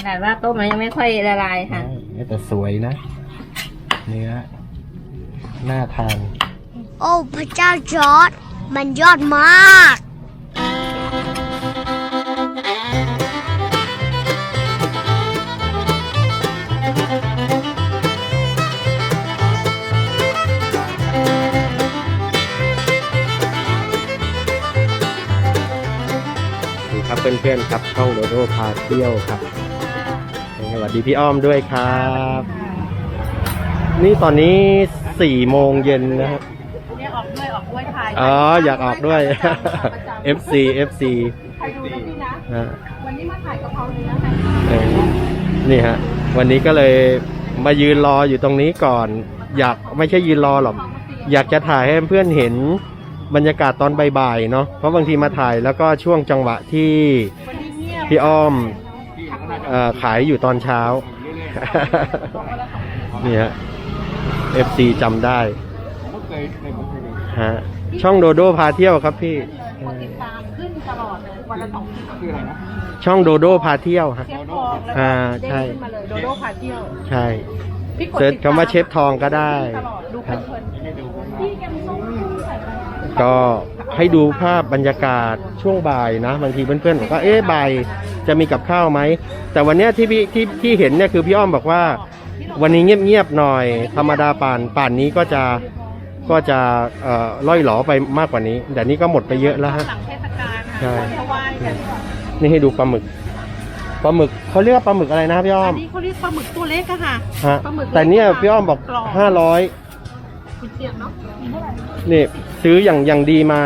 ขนาดว่าต้มมันยังไม่ค่อยละลายค่ะแต่สวยนะ เนื้อน่าทาน โอ้พระเจ้าจอร์ดมันยอดมากดีครับเพื่อนๆครับช่องโดโดพาเที่ยวครับส วัสดีพี่อ้อมด้วยครับ นี่ตอนนี้สี่โมงเย็นนะครับเนี่ยออกด้วยออกด้วยถ่ายอ๋ออยากออกด้วย FC FC ใครดูนะพี่นะนะวันนี้มาถ่ายกะเพราเนื้อค่ะเออนี่ฮะ วันนี้ก็เลยมายืนรออยู่ตรงนี้ก่อน อยากไม่ใช่ยืนรอหรอก อยากจะถ่ายให้เพื่อนเห็นบรรยากาศตอนบ่ายๆเนาะเพราะบางทีมาถ่ายแล้วก็ช่วงจังหวะที่วันนี้เงียบพี่อ้อมเออ ขายอยู่ตอนเช้า นี่ฮะ FC จำได้ ฮะ ช่องโดโดพาเที่ยวครับพี่ คนติดตามขึ้นตลอดเลยวันละสองคลิปช่องโดโดพาเที่ยวฮะ เชฟทองแล้วอ่าก็ใช่เด้งขึ้นมาเลยโดโดพาเที่ยวใช่ พี่กดเซิร์ชติดตามคำว่าเชฟทองก็ได้ตลอดดูเพครับลินๆพี่แกมส้มใส่ไปก็ ให้ดูภาพบรรยากาศช่วงบ่ายนะบางทีเพื่อนๆบอกว่าเอ๊ะบ่ายจะมีกับข้าวไหม แต่วันเนี้ยที่พี่ที่ที่เห็นเนี่ยคือพี่อ้อมบอกว่า วันนี้เงียบๆหน่อย ธรรมดาป่านป่านนี้ก็จะก็จะเอ่อล่อยหลอไปมากกว่านี้ แต่นี้ก็หมดไปเยอะแล้วฮะหลังเทศกาลใช่ค่ะคนถวายกันนี่ให้ดูปลาหมึกปลาหมึกเขาเรียกว่าปลาหมึกอะไรนะพี่อ้ออัมนนี้เขาเรียกปลาหมึกตัวเล็กอะค่ะฮะปลาหมึกแต่เนี่ยพี่อ้อมบอกกรอบห้าร้อยคุณเจียบเนาะมีเท่าไหร่นี่ ซื้ออย่างอย่างดีมา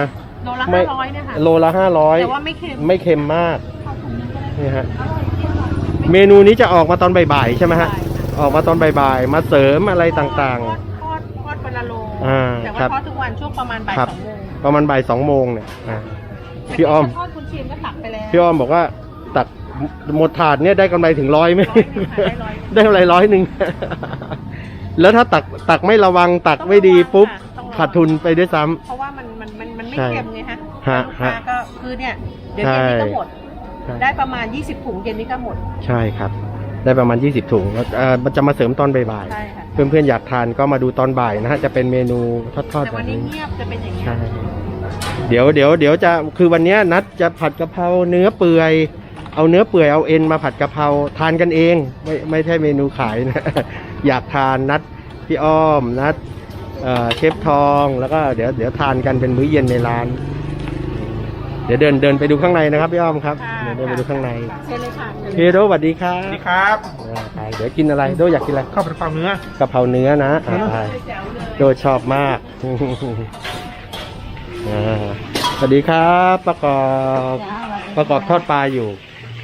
โลละไม่ ห้าร้อยเนี่ยค่ะโลละห้าร้อยแต่ว่าไม่เค็มไม่เค็มมากเข้าถุงนึงก็ได้นี่ฮะอร่อยเค็มอร่อยเมนูนี้จะออกมาตอนบ่ายๆใช่ไหมฮะใช่ค่ะออกมาตอนบ่ายๆมาเสริมอะไรต่างทอดทอดทอดวันละโลอ่าแต่ครัว่าบทอดทุกวันช่วงประมาณบ่ายครับ สองโมงๆ ประมาณบ่ายสองโมงเนี่ยอะ พี่อ้อมทอดคุณเชียนก็ตักไปแล้วพี่อ้อมบอกว่าตักหมดถาดเนี่ยได้กำไรถึงร้อยไหม ร้อยหนึ่งค่ะได้ร้อยหนึ่ง ได้กำไรร้อยหนึ่ง แล้วถ้าตักตักไม่ระวังตักไม่ดีปุ๊บ ต้องระวัง ขาดทุนไปด้วยซ้ำ เพราะว่ามันมันมันมันไม่ใช่เค็มไงฮะฮะลูกค้าฮะก็คือเนี่ยเดี๋ยวเย็นนี้ก็หมด ใช่ได้ประมาณ 20ถุงเย็นนี้ก็หมดใช่ครับ ได้ประมาณ 20 ถุงแล้วเอ่อมันจะมาเสริมตอนบ่ายใช่ค่ะๆเพื่อนๆอยากทานก็มาดูตอนบ่ายนะฮะจะเป็นเมนูทอดๆแต่แบวันบนี้นี้เงียบจะเป็นอย่างนี้ยใช่เดี๋ยวเดี๋ยวเดี๋ยวจะคือวันเนี้ยนัดจะผัดกะเพราเนื้อเปื่อย เอาเนื้อเปื่อยเอาเอ็นมาผัดกะเพราทานกันเอง ไม่ไม่ใช่เมนูขายนะ อยากทานนัดพี่อ้อมนัด เอ่อเชฟทองแล้วก็เดี๋ยวเดี๋ยวทานกันเป็นมื้อเย็นในร้าน เดี๋ยวเดินเดินไปดูข้างในนะครับพี่อ้อมครับค่ะเดี๋ยวเดินไปดูข้างในเชิญเลยค่ะเฮโดสวัสดีครับสวัสดีครับอ่าไปเดี๋ยวกินอะไรโดอยากกินอะไรข้าวผัดฟังเนื้อกะเพราเนื้อนะอ่าไปแจ๋วเลยโดชอบมากอ่าสวัสดีครับประกอบประกอบทอดปลาอยู่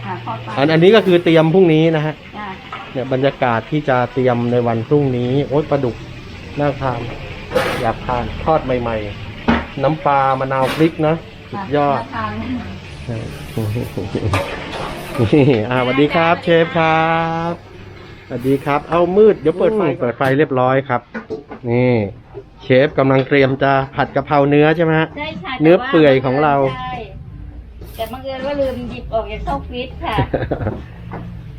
ค่ะทอดปลาอันอันนี้ก็คือเตรียมพรุ่งนี้นะฮะจ้ะเนี่ยบรรยากาศที่จะเตรียมในวันพรุ่งนี้โอ๊ยปลาดุกน่าทาน อยากทานทอดใหม่ ๆ น้ำปลามะนาวพริกนะสุดยอดทานใช่นี่อ่าสวัสดีครับ เชฟครับสวัสดีครับ เอามืดเดี๋ยวเปิดไฟเปิดไฟเรียบร้อยครับ นี่ เชฟกำลังเตรียมจะผัดกะเพราเนื้อใช่ไหมฮะใช่ค่ะเนื้อเปื่อยของเราใช่แต่บังเอิญว่าลืมหยิบออกจากช่องฟิตค่ะ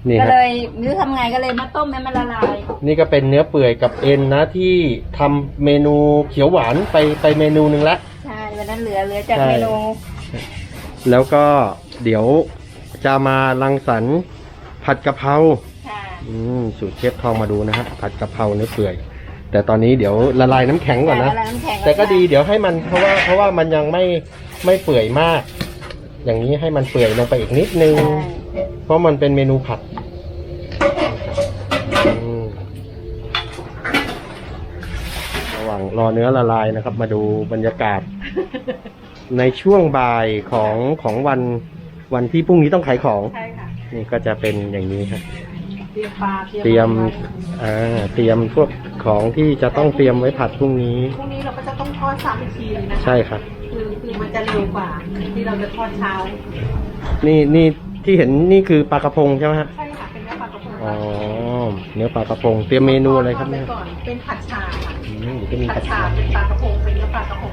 นี่ก็ฮะเลยไม่รู้ทำไงก็เลยมาต้มให้มันละลาย นี่ก็เป็นเนื้อเปื่อยกับเอ็นนะที่ทำเมนูเขียวหวานไปไปเมนูหนึ่งละ ใช่วันนั้นเหลือเหลือจากใช่ เมนูแล้วก็เดี๋ยวจะมารังสรรค์ผัดกะเพรา ค่ะ อืมสูตรเชฟทองมาดูนะฮะผัดกะเพราเนื้อเปื่อย แต่ตอนนี้เดี๋ยวละลายน้ำแข็งก่อนนะแต่ละำข็ง แต่ก็ดีเดี๋ยวให้มันเพราะว่าเพราะว่ามันยังไม่ไม่เปื่อยมาก อย่างนี้ให้มันเปื่อยลงไปอีกนิดนึง ใช่ เพราะมันเป็นเมนูผัดอืมระหว่างรอเนื้อละลายนะครับ มาดูบรรยากาศ ในช่วงบ่ายของของวันวันที่พรุ่งนี้ต้องขายของ ใช่ค่ะ นี่ก็จะเป็นอย่างนี้ครับ เตรียมปลาเตรียมอะไรอ่าเตรียมพวกของที่จะต้องเตรียมไว้ผัดพรุ่งนี้ พรุ่งนี้เราก็จะต้องทอดซ้ำอีกทีนึงนะคะใช่ครับ คือคือมันจะเร็วกว่าที่เราจะทอดเช้า นี่นี่ ที่เห็นนี่คือปลากระพงใช่ไหมฮะใช่ค่ะเป็นเนื้อปลากระพงอ๋อเนื้อปลากระพง เตรียมเมนูอะไรครับทเนี่ดยปก่อนเป็นผัดชาค่ะอืมเดี๋ยวจะมีผัผัดดชาฉ่าเป็นปลากระพงเป็นเนื้อปลากระพง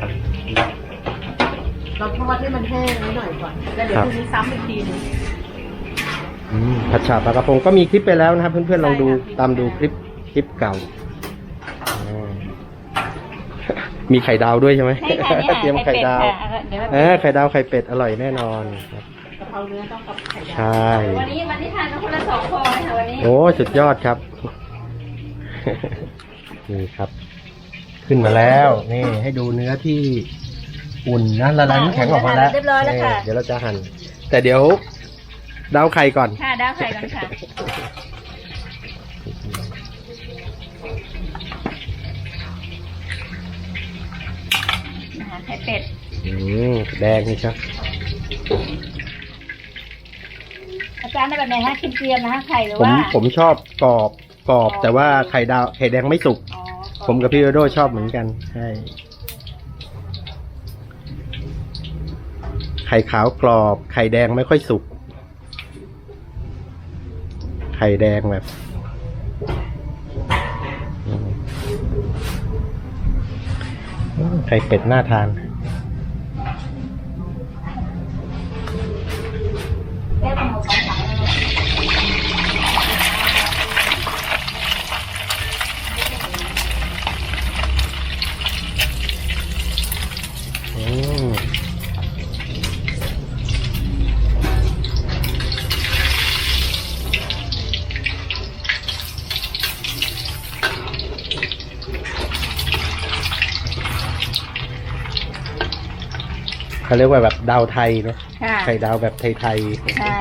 เราทอดให้มันแห้งนิดหน่อยก่อนแล้วเดี๋ยวพรุ่งนี้ซ้ำอีกทีหนึง อืมผัดฉาปลากระพงก็มีคลิปไปแล้วนะครับ เพื่อนๆลองดูตามดูคลิปคลิปเก่าอืมมีไข่ดาวด้วยใช่ไหมใช่ค่ะเนี่ยเตรียมไข่ดาวค่ะเดี๋ยวเออไข่ดาวไข่เป็ดอร่อยแน่นอนครับกะ เพราเนื้อต้องกับไข่ดาวใช่ วันนี้วันนี้ทานกันคนละสองฟองเลยค่ะวันนี้ โอ้สุดยอดครับ นี่ครับ ขึ้นมาแล้ว นี่ ให้ดูเนื้อที่อุ่นนะละลายน้ำแข็งออกมาแล้วเรียบร้อยแล้วค่ะเดี๋ยวเราจะหั่น แต่เดี๋ยวดาวไข่ก่อน ค่ะดาวไข่ก่อนค่ะนะคะไข่เป็ด อืมแดงนี่ครับ อาจารย์ได้แบบไหนฮะเกรียมๆนะคะไข่หรือผมว่าผมชอบกรอบกรอบแต่ว่าไข่ดาวไข่แดงไม่สุก อ๋อผมกับพี่โดโดชอบเหมือนกันใช่ไข่ขาวกรอบ ไข่แดงไม่ค่อยสุก ไข่แดงแบบอืมอืมไข่เป็ดน่าทาน เรียกเป็นหมูสองสายเลย อืม เขาเรียกว่าแบบดาวไทยเนอะค่ะไข่ดาวแบบไทยใช่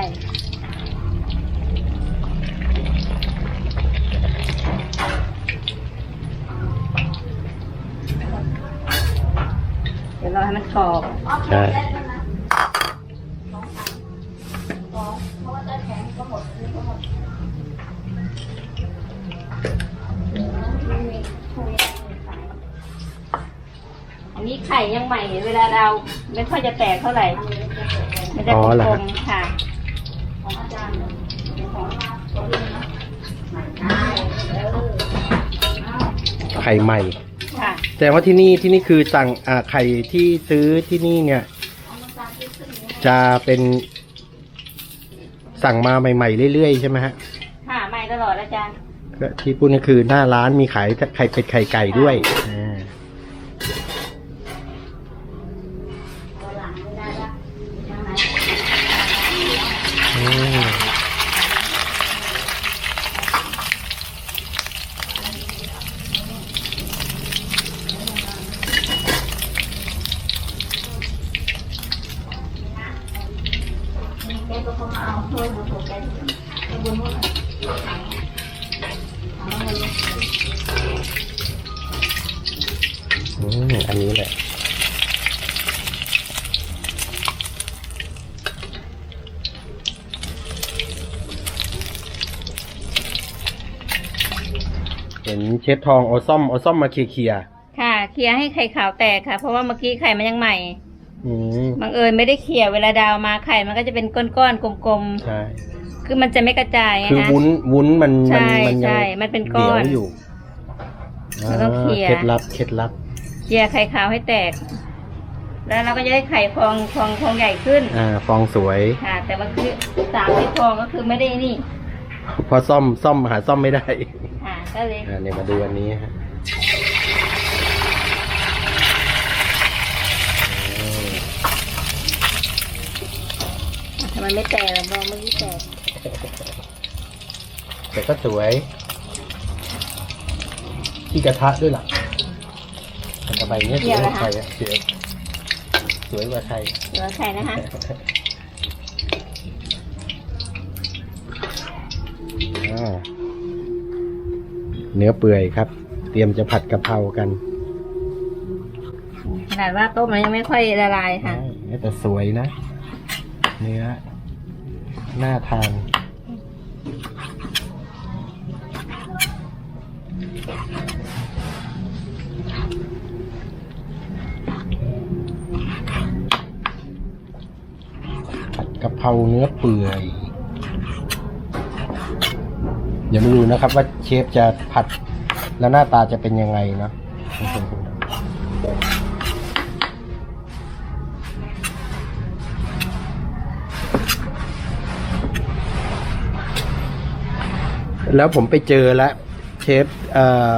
เดี๋ยวเราให้มันกรอบๆใช่อันนี้ไข่ยังใหม่เวลาเรา ไม่ค่อยจะแตกเท่าไหร่ มันจะอ๋กอเหรอลฮะมๆค่ะไข่ใหม่ ค่ะ แต่ว่าที่นี่ที่นี่คือสั่งอ่าไข่ที่ซื้อที่นี่เนี่ย จะเป็นสั่งมาใหม่ๆเรื่อยๆใช่ไหมฮะ ค่ะใหม่ตลอดอาจารย์ก็ที่พูดนี่คือหน้าร้านมีขายไข่เป็ดไข่ไก่ด้วยอ่าอืม อืมอันนี้แหละเห็นเชฟทองเอาซ่อมเอาซ่อมมาเคลียร์ค่ะ เคลียร์ให้ไข่ขาวแตกค่ะ เพราะว่าเมื่อกี้ไข่มันยังใหม่ อืมบังเอิญไม่ได้เคลียร์เวลาดาวมาไข่มันก็จะเป็นก้อนๆกลมใช่ ๆ คือมันจะไม่กระจายไงคือคะวุ้นวุ้นมันใช่มันมัยัใช่มันเป็นก้อน เหยวอยู่มันต้องเคลียร์เคล็ดลับเคล็ดลับเคลียร์ไข่ขาวให้แตก แล้วเราก็จะได้ไข่ฟองฟองฟองใหญ่ขึ้น อ่า ฟองสวย ค่ะ แต่ว่าคือสามที่ฟองก็คือไม่ได้นี่เพอซ่อมซ่อมหาซ่อมไม่ได้ ค่ะ ก็เลย อ่าเนี่ยมาดูอันนี้ฮะ ทำไมไม่แตกล่ะมองเมื่อกี้แตกแต่ก็สวยที่กระทะด้วยล่ะมันกระใบเนี้ยสวยกว่าใครอะเสียสวยกว่าใครเหลือไข่นะคะอ่าเนื้อเปื่อยครับ เตรียมจะผัดกะเพรากันขนาดว่าต้มมันยังไม่ค่อยละลายค่ะใช่แต่สวยนะ เนื้อ น่าทานผัดกะเพราเนื้อเปื่อยเดี๋ยวมาดูนะครับว่าเชฟจะผัดแล้วหน้าตาจะเป็นยังไงเนาะ แล้วผมไปเจอแล้วเชฟเอ่อ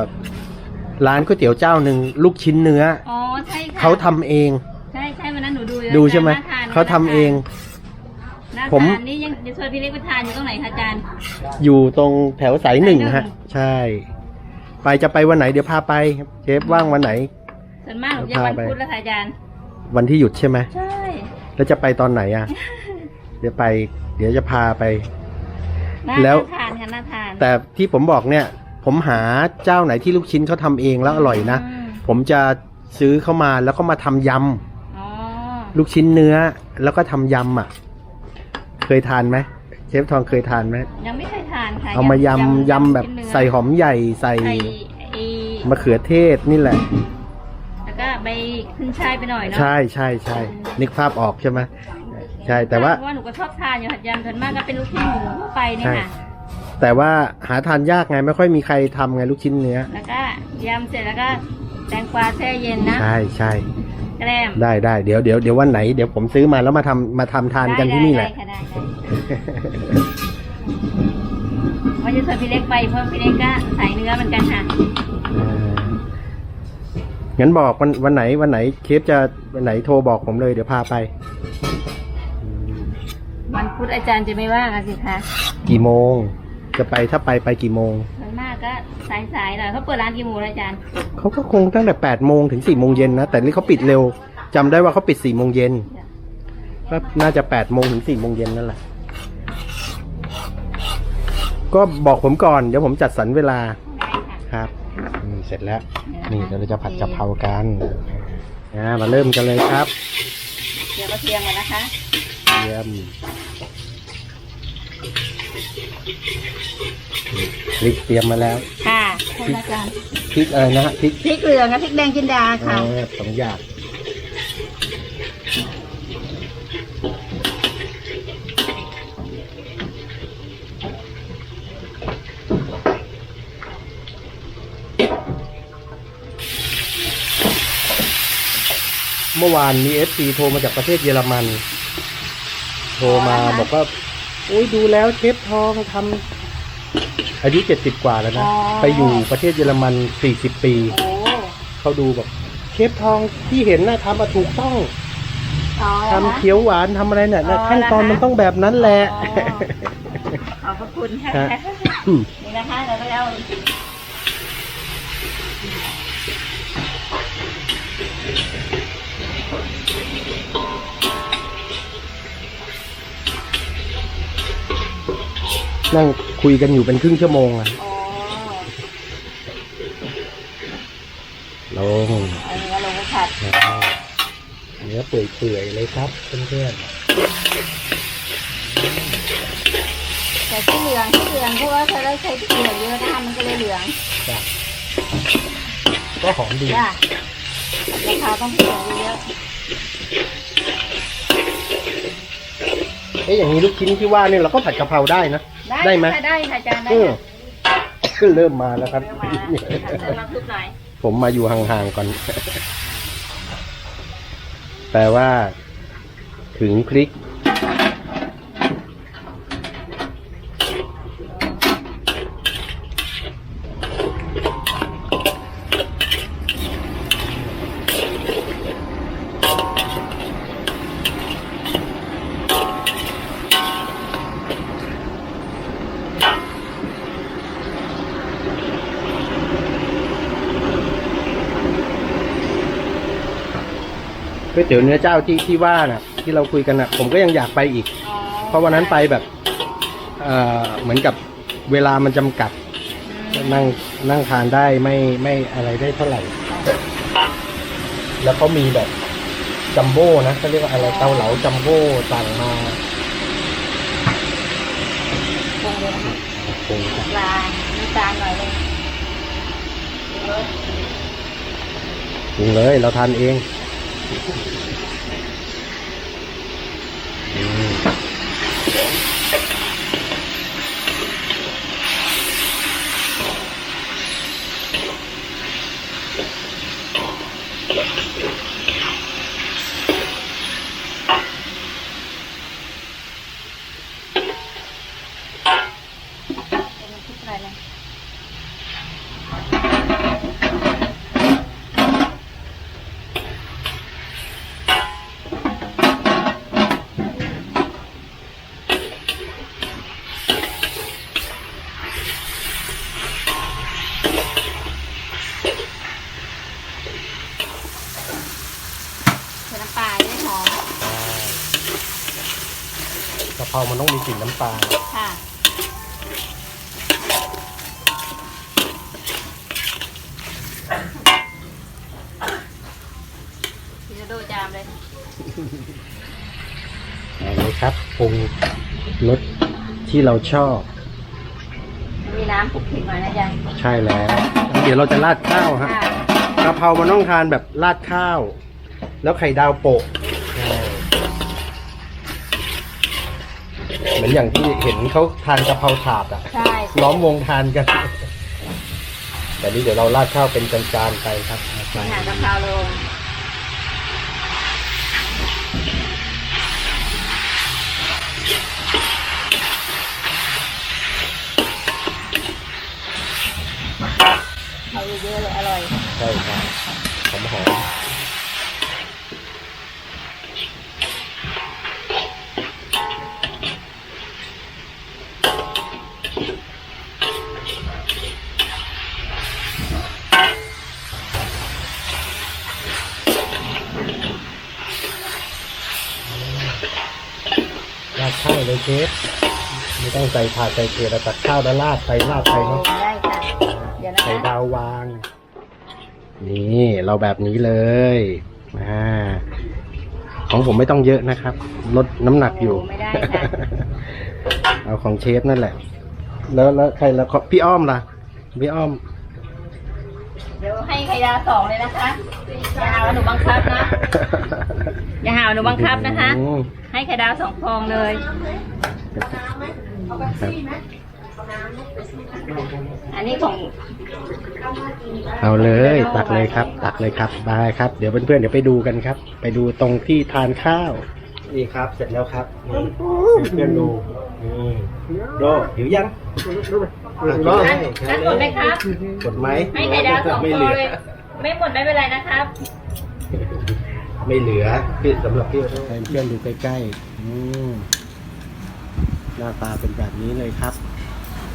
ร้านก๋วยเตี๋ยวเจ้าหนึ่งลูกชิ้นเนื้ออ๋อใช่ค่ะเขาทำเอง ใช่ใช่วันนั้นหนูดูอยู่ดูใช่ไหมน่ทนเขาทำเอง น่าผมทานนี่ยังจะชวนพี่เล็กไปทานอยู่ตรงไหนคะอาจารย์ อยู่ตรงแถวสายหนึ่งสายหนึ่งฮะ ใช่ ไปจะไปวันไหนเดี๋ยวพาไปครับเชฟว่างวันไหน ส่วนมากหนูจะวันพุธแล้วค่ะอาจารย์ วันที่หยุดใช่ไหม ใช่ แล้วจะไปตอนไหนอะ เดี๋ยวไป เดี๋ยวจะพาไปน่า แล้วทานค่ะน่าทานแต่ที่ผมบอกเนี่ย ผมหาเจ้าไหนที่ลูกชิ้นเขาทำเองแล้วอร่อยนะ มผมจะซื้อเข้ามาแล้วก็มาทำยอ๋อำลูกชิ้นเนื้อ แล้วก็ทำยำอะ เคยทานไหมเชฟทองเคยทานไหมยังไม่เคยทานค่ะเอามายำยำแบบชิ้นเนื้อใส่หอมใหญ่ใส่ใส่ไอ้มะเขือเทศนี่แหละ แล้วก็ใบขึ้นช่ายไปหน่อยเนาะ ใช่ใช่ใช่นึกภาพออกใช่ไหม ใช่แต่ว่า เพระว่าหนูก็ชอบทานอยู่ค่ะอาจารย์ส่วนมากก็เป็นลูกชิ้นหมูทั่วไปเนี่ยใช่ค่ะ แต่ว่าหาทานยากไงไม่ค่อยมีใครทำไงลูกชิ้นเนื้อแล้วก็ยำเสร็จแล้วก็แตงกวาแช่เย็นนะใช่ใช่แกล้มได้ได้เดี๋ยวเดี๋ยวเดี๋ยววันไหนเดี๋ยวผมซื้อมาแล้วมาทำมาทำทานกันที่นี่แหละ ได้ได้ค่ะได้ได้ว่าจะชวนพี่เล็กไปเพราะพี่เล็กก็ใส่เนื้อเหมือนกันค่ะอ่างั้นบอกวันวันไหนวันไหนเคฟจะวันไหนโทรบอกผมเลยเดี๋ยวพาไปอืมวัน พุธอาจารย์จะไม่ว่างอะสิคะกี่โมง จะไปถ้าไปไปกี่โมงส่วนมากก็สายๆหน่อยเขาเปิดร้านกี่โมงแล้วอาจารย์เขาก็คงตั้งแต่แปดโมงถึงสี่โมงเย็นนะแต่นี่เขาปิดเร็วจำได้ว่าเขาปิดสี่โมงเย็นก็น่าจะแปดโมงถึงสี่โมงเย็นนั่นแหละก็บอกผมก่อนเดี๋ยวผมจัดสรรเวลาได้ค่ะครับนี่เสร็จแล้ว นี่เดี๋ยวเราจะผัดกะเพรากันนะมาเริ่มกันเลยครับเดี๋ยวกระเทียมกันนะคะ เยี่ยม พริกเตรียมมาแล้วค่ะคุณอาจารย์พริกอะไรนะฮะพริกพริกเหลืองกับพริกแดงจินดาค่ะ เออสองอย่างเมื่อวานมีเอฟซีโทรมาจากประเทศเยอรมัน โทรมาอ๋อเหรอคะบอกว่า อุ้ยดูแล้วเชฟทองทำอายุเจ็ดสิบกว่าแล้วนะ อ๋อ ไปอยู่ประเทศเยอรมันสี่สิบปี โอ้เขาดูแบบเชฟทองที่เห็นนะทำมาถูกต้องอ๋อ ทำเขียวหวานทำอะไรเนี่ยนะอ๋อขั้นตอนเหรอคะ มันต้องแบบนั้นแหละ อ๋อขอบพระคุณค่ะ ฮะอืมนี่นะคะ เราก็เอา นั่งคุยกันอยู่เป็นครึ่งชั่วโมงอะอ๋อลงเอาเนื้อลงไปผัดเนื้อเปื่อยๆเลยครับเพื่อนแต่ที่เหลืองที่เหลืองเพราะว่าเธอได้ใช้ที่เหลืองเยอะนะคะมันก็เลยเหลืองๆจ้ะก็หอมดีจ้ะราคาต้องที่เหลืองเยอะเอ๊ะอย่างนี้ลูกชิ้นที่ว่าเนี่ยเราก็ผัดกะเพราได้นะๆ ได้ไหมค่ะได้ค่ะอาจารย์ได้เออค่ะก็เริ่มมาแล้วครับเดี๋ยวมาเดี๋ยวมาทุบหน่อยผมมาอยู่ห่างๆก่อนแปลว่า ถึงพริก วยเตี๋ยวเนื้อเจ้าที่ที่ว่าน่ะ ที่เราคุยกันน่ะ ผมก็ยังอยากไปอีกอเพราะวันนั้นไปแบบเอ่อเหมือนกับเวลามันจำกัด นั่งนั่งทานได้ไม่ไม่อะไรได้เท่าไหร่ แล้วเขามีแบบจัมโบ้นะเขาเรียกว่าอะไรเกาเหลาจัมโบ้สั่งมาปรุงเลยนะคะปรุงครับปลาน้ำตาลหน่อยเลยรสปรุงเลย เราทานเอง อืม เพรามันต้องมีกลิ่นน้ำปลาค่ะพี่จะดูจามเลยเอาเลยครับปรุงรสที่เราชอบ มีน้ำปลุกผิดหน่อยนะจ๊ะใช่แล้ว เดี๋ยวเราจะราดข้าวฮะค่ะ กะเพรามันต้องทานแบบราดข้าว แล้วไข่ดาวโปะ เหมือนอย่างที่เห็นเขาทานกะเพราถาดอะใช่ ล้อมวงทานกัน แต่นี้เดี๋ยวเราราดข้าวเป็นจานๆไปครับไปหากะเพราลงเอาเยอะๆเลยอร่อย ใช่ครับหอมหอม เลยเชฟไม่ต้องใส่ผักใส่เกลือแต่ตักข้าวแล้วราดไปราดไปเนาะได้ค่ะเดี๋ยวนะไข่คะดาววาง นี่เราแบบนี้เลยอ่าของผมไม่ต้องเยอะนะครับ ลดน้ำหนักอยู่ ไม่ได้ค่ะ เอาของเชฟนั่นแหละ แล้วแล้วใครแล้วพี่อ้อมล่ะ พี่อ้อม เดี๋ยวให้ไข่ดาวสองเลยนะคะอย่าหาว่าหนูบังคับนะ อย่าหาว่าหนูบังคับนะคะ อืมให้ไข่ดาวสองฟองเลย ครับอันนี้ของเอาเลยตักเลยครับ ตักเลยครับได้ครับ เดี๋ยวเพื่อนๆเดี๋ยวไปดูกันครับ ไปดูตรงที่ทานข้าว นี่ครับ เสร็จแล้วครับนี่เพื่อนๆดูนี่โดหิวยัง อะกินเลยนั่นหมดไหมครับ กดไหมให้ไข่ดาวสองไม่ฟเหอลืงอเลย ไม่หมดไม่เป็นไรนะครับ ไม่เหลือพี่สำหรับพี่ให้เพื่อนดูใกล้ๆอืมหน้าตาเป็นแบบนี้เลยครับ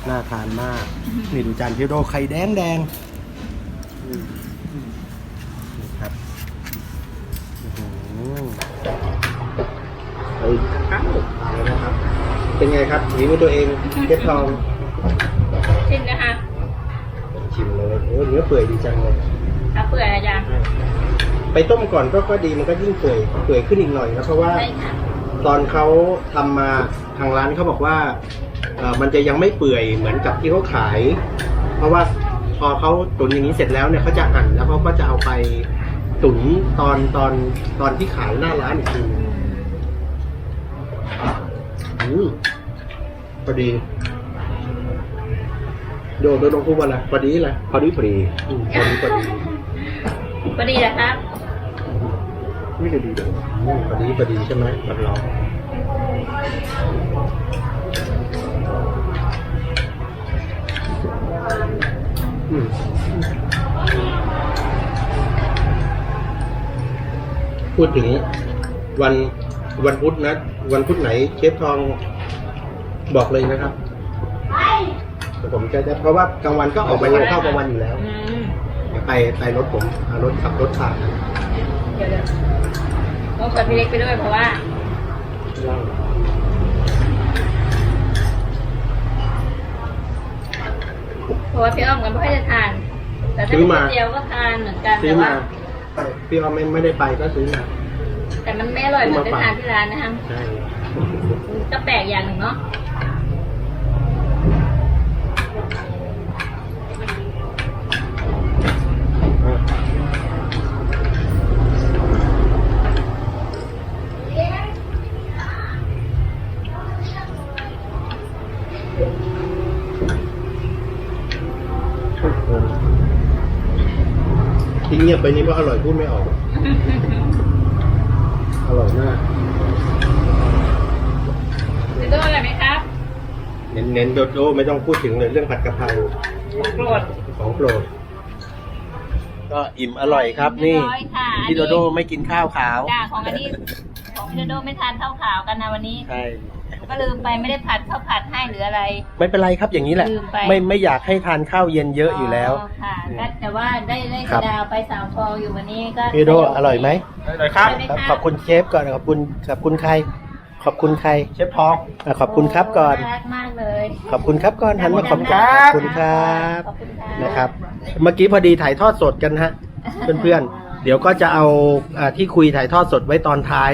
น่าทานมาก นี่ดูจานพี่โดไข่แดงแดงอืมนี่ครับอื้อหือเฮ้ยข้าวเอาเลยนะครับ เป็นไงครับฝีมือตัวเองเพชรทองชิมนะคะชิม เลยโอ้เนื้อเปื่อยดีจังเลยถ้าเปื่อยนะจ๊ะไปต้มก่อนก็ก็ดีมันก็ยิ่งเปื่อยเปื่อยขึ้นอีกหน่อยนะเพราะว่าได้ค่ะตอนเขาทำมาทางร้านเขาบอกว่าเอ่อมันจะยังไม่เปื่อยเหมือนกับที่เขาขาย เพราะว่าพอเขาตุ๋นอย่างนี้เสร็จแล้วเนี่ยเขาจะหั่นแล้วเขาก็จะเอาไปตุ๋นตอนตอนตอนที่ขายหน้าร้านอีกทีหนึ่งอืมพอดี โดโดลงพูดว่าอะไรพอดีแหละพอดีพอดีอืมพอดีพอดีพอดีนะครับ ไม่ได้ดีเลยอืมพอดีพอดีใช่ไหมรับรองอืมพูดถึงวันวันพุธนะ วันพุธไหนเชฟทองบอกเลยนะครับ ผมจะจะเพราะว่ากลางวันก็ออกไปทานข้าวกลางวันอยู่แล้วอืมไปไปรถผมเอารถขับรถผ่านเดี๋ยวเดี๋ยวต้องเปิดพี่เล็กไปด้วยเพราะว่าเพราะว่าพี่อ้อมกันไม่ค่อยจะทาน แต่ถ้าซื้อมาเดียวก็ทานเหมือนกันซื้แต่อว่ามาพี่ว่าไม่ไม่ได้ไปก็ซื้อมาแต่มันไม่อร่อยเหมือนได้ทานที่ร้านนะคะใช่ ก็แปลกอย่างหนึ่งเนาะ เงียบไปนี่เพราะอร่อยพูดไม่ออก อร่อยมากซื้อตัวอะไรไหมครับอเน้นเน้นๆโดดโดไม่ต้องพูดถึงเลยเรื่องผัดกะเพราโปรดของโปรด ก็อิ่มอร่อยครับ นี่เรียบร้อยค่ะพี่โดโดไม่กินข้าวขาวจ้าของอันนี้ของพี่โดโดไม่ทานข้าวขาวกันนะวันนี้ ใช่ ก็ลืมไปไม่ได้ผัดข้าวผัดให้หรืออะไร ไม่เป็นไรครับอย่างนี้แหละ ลืมไป ไม่ไม่อยากให้ทานข้าวเย็นเยอะอยู่แล้ว ค่ะก็แต่ว่าได้ได้ครับดาวไปสามฟองอยู่วันนี้ก็ พี่โดอร่อยไหมอร่อยครับได้ไหมครับคะขอบคุณเชฟก่อนขอบคุณขอบคุณใคร ขอบคุณใครเชฟทอง อะขอบคุณครับก่อนน่ารักมากเลยขอบคุณครับก่อนหันมาขอบครับขอบคุณครับขอบคุณค่ะนะครับ เมื่อกี้พอดีถ่ายทอดสดกันฮะ เพื่อนๆ เดี๋ยวก็จะเอาอาที่คุยถ่ายทอดสดไว้ตอนท้าย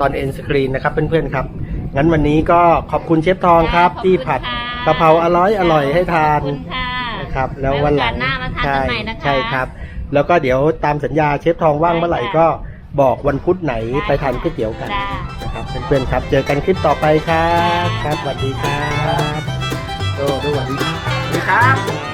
ตอนเอ็นสกรีนนะครับเพื่อนๆครับ งั้นวันนี้ก็ขอบคุณเชฟทองครับ ขอบคุณที่ผัดค่ะกะเพราอร่อยอร่อยให้ทานขอบคุณค่ะนะครับ แล้ววันหลังไโอกาสหน้ามาทานกันใหม่นะคะ ใช่ครับ แล้วก็เดี๋ยวตามสัญญาเชฟทองว่างเมื่อไหร่ก็บอกวันพุธไหนไปทานก๋วยเตี๋ยวกัน จ้า นะครับเพื่อนๆครับ เจอกันคลิปต่อไปครับ ครับสวัสดีครับ โดโดสวัสดีครับสวัสดีครับ